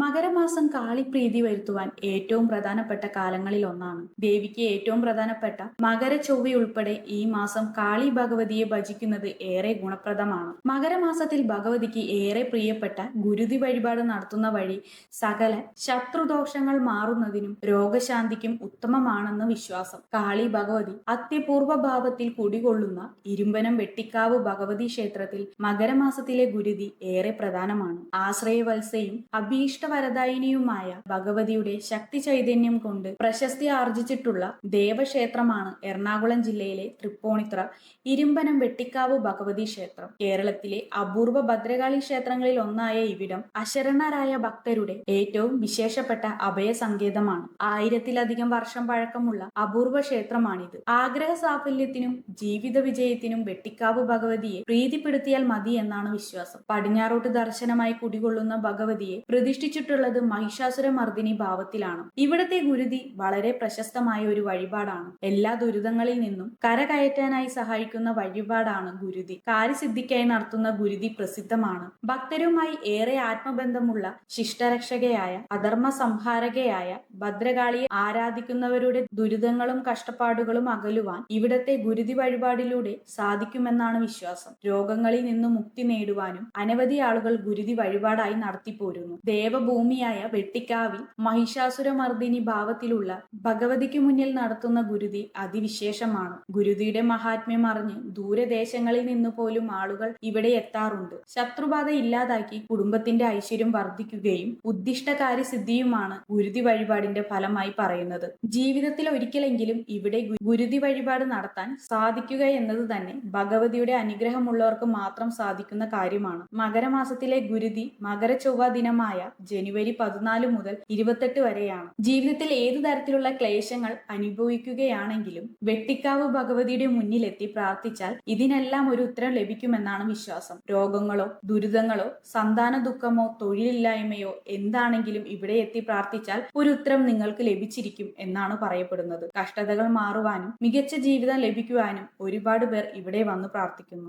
മകരമാസം കാളിപ്രീതി വരുത്തുവാൻ ഏറ്റവും പ്രധാനപ്പെട്ട കാലങ്ങളിൽ ഒന്നാണ്. ദേവിക്ക് ഏറ്റവും പ്രധാനപ്പെട്ട മകര ഉൾപ്പെടെ ഈ മാസം കാളി ഭഗവതിയെ ഭജിക്കുന്നത് ഏറെ ഗുണപ്രദമാണ്. മകരമാസത്തിൽ ഭഗവതിക്ക് ഏറെ പ്രിയപ്പെട്ട ഗുരുതി വഴിപാട് നടത്തുന്ന വഴി സകല ശത്രുദോഷങ്ങൾ മാറുന്നതിനും രോഗശാന്തിക്കും ഉത്തമമാണെന്ന് വിശ്വാസം. കാളി ഭഗവതി അത്യപൂർവ ഭാവത്തിൽ കുടികൊള്ളുന്ന ഇരുമ്പനം വെട്ടിക്കാവ് ഭഗവതി ക്ഷേത്രത്തിൽ മകരമാസത്തിലെ ഗുരുതി ഏറെ പ്രധാനമാണ്. ആശ്രയവത്സയും അഭീഷ്ടവരദായിനിയുമായ ഭഗവതിയുടെ ശക്തി ചൈതന്യം കൊണ്ട് പ്രശസ്തി ആർജിച്ചിട്ടുള്ള ദേവക്ഷേത്രമാണ് എറണാകുളം ജില്ലയിലെ തൃപ്പൂണിത്ര ഇരുമ്പനം വെട്ടിക്കാവ് ഭഗവതി ക്ഷേത്രം. കേരളത്തിലെ അപൂർവ ഭദ്രകാളി ക്ഷേത്രങ്ങളിൽ ഒന്നായ ഇവിടം അശരണരായ ഭക്തരുടെ ഏറ്റവും വിശേഷപ്പെട്ട അഭയ സങ്കേതമാണ്. ആയിരത്തിലധികം വർഷം പഴക്കമുള്ള അപൂർവ ക്ഷേത്രമാണിത്. ആഗ്രഹ സാഫല്യത്തിനും ജീവിത വിജയത്തിനും വെട്ടിക്കാവ് ഭഗവതിയെ പ്രീതിപ്പെടുത്തിയാൽ മതി എന്നാണ് വിശ്വാസം. പടിഞ്ഞാറോട്ട് ദർശനമായി കുടികൊള്ളുന്ന ഭഗവതിയെ പ്രതിഷ്ഠിച്ചിട്ടുള്ളത് മഹിഷാസുരമർദ്ദിനി ഭാവത്തിലാണ്. ഇവിടത്തെ ഗുരുതി വളരെ പ്രശസ്തമായ ഒരു വഴിപാടാണ്. എല്ലാ ദുരിതങ്ങളിൽ നിന്നും കരകയറ്റാനായി സഹായിക്കുന്ന വഴിപാടാണ് ഗുരുതി. കാര്യസിദ്ധിക്കായി നടത്തുന്ന ഗുരുതി പ്രസിദ്ധമാണ്. ഭക്തരുമായി ഏറെ ആത്മബന്ധമുള്ള ശിഷ്ടരക്ഷകയായ അധർമ്മ സംഹാരകയായ ഭദ്രകാളിയെ ആരാധിക്കുന്നവരുടെ ദുരിതങ്ങളും കഷ്ടപ്പാടുകളും അകലുവാൻ ഇവിടത്തെ ഗുരുതി വഴിപാടിലൂടെ സാധിക്കുമെന്നാണ് വിശ്വാസം. രോഗങ്ങളിൽ നിന്ന് മുക്തി നേടുവാനും അനവധി ആളുകൾ ഗുരുതി വഴിപാടായി നടത്തിപ്പോരുന്നു. ദേവഭൂമിയായ വെട്ടിക്കാവിൽ മഹിഷാസുരമർദ്ദിനി ഭാവത്തിലുള്ള ഭഗവതിക്ക് മുന്നിൽ നടത്തുന്ന ഗുരുതി അതിവിശേഷമാണ്. ഗുരുതിയുടെ മഹാത്മ്യം അറിഞ്ഞ് ദൂരദേശങ്ങളിൽ നിന്ന് പോലും ആളുകൾ ഇവിടെ എത്താറുണ്ട്. ശത്രുബാധ ഇല്ലാതാക്കി കുടുംബത്തിന്റെ ഐശ്വര്യം വർദ്ധിക്കുകയും ഉദ്ദിഷ്ടകാര്യ സിദ്ധിയുമാണ് ഗുരുതി വഴിപാടിന്റെ ഫലമായി പറയുന്നത്. ജീവിതത്തിൽ ഒരിക്കലെങ്കിലും ഇവിടെ ഗുരുതി വഴിപാട് നടത്താൻ സാധിക്കുക എന്നത് തന്നെ ഭഗവതിയുടെ അനുഗ്രഹമുള്ളവർക്ക് മാത്രം സാധിക്കുന്ന കാര്യമാണ്. മകരമാസത്തിലെ ഗുരുതി മകര ചൊവ്വ ദിനമായ ജനുവരി പതിനാല് മുതൽ ഇരുപത്തെട്ട് വരെയാണ്. ജീവിതത്തിൽ ഏതു തരത്തിലുള്ള ക്ലേശങ്ങൾ അനുഭവിക്കുകയാണെങ്കിലും വെട്ടിക്കാവ് ഭഗവതിയുടെ മുന്നിലെത്തി പ്രാർത്ഥിച്ചാൽ ഇതിനെല്ലാം ഒരു ഉത്തരം ലഭിക്കുമെന്നാണ് വിശ്വാസം. രോഗങ്ങളോ ദുരിതങ്ങളോ സന്താന ദുഃഖമോ തൊഴിലില്ലായ്മയോ എന്താണെങ്കിലും ഇവിടെ എത്തി പ്രാർത്ഥിച്ചാൽ ഒരു ഉത്തരം നിങ്ങൾക്ക് ലഭിച്ചിരിക്കും എന്നാണ് പറയപ്പെടുന്നത്. കഷ്ടതകൾ മാറുവാനും മികച്ച ജീവിതം ലഭിക്കുവാനും ഒരുപാട് പേർ ഇവിടെ വന്ന് പ്രാർത്ഥിക്കുന്നു.